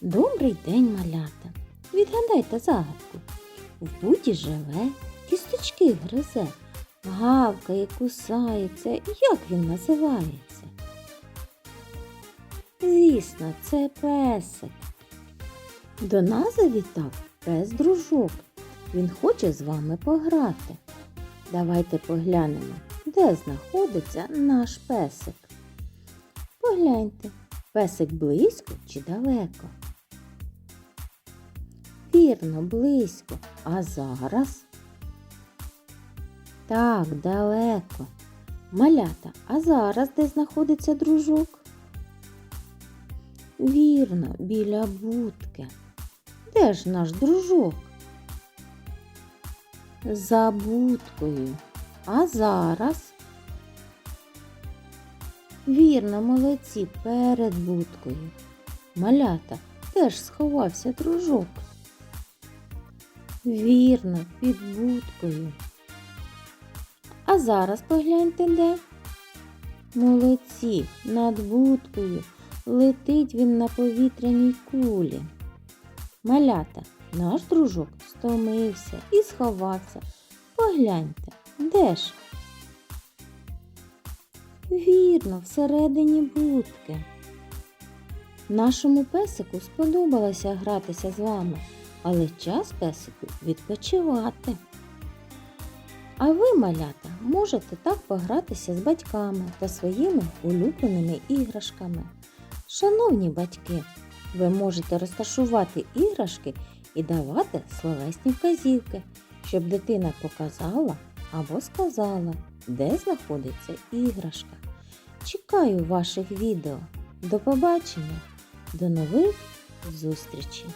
Добрий день, малята. Відгадайте загадку. В буді живе, кісточки гризе, гавкає, кусається. Як він називається? Звісно, це песик. До нас завітав пес дружок. Він хоче з вами пограти. Давайте поглянемо, де знаходиться наш песик. Погляньте, песик близько чи далеко? Вірно, близько. А зараз? Так, далеко. Малята, а зараз де знаходиться дружок? Вірно, біля будки. Де ж наш дружок? За будкою. А зараз? Вірно, молодці, перед будкою. Малята, де ж сховався дружок? Вірно, під будкою. А зараз погляньте де. Молодці, над будкою. Летить він на повітряній кулі. Малята, наш дружок стомився і сховався. Погляньте, де ж? Вірно, всередині будки. Нашому песику сподобалося гратися з вами, але час песику відпочивати. А ви, малята, можете так погратися з батьками та своїми улюбленими іграшками. Шановні батьки, ви можете розташувати іграшки і давати словесні вказівки, щоб дитина показала або сказала, де знаходиться іграшка. Чекаю ваших відео. До побачення, до нових зустрічей!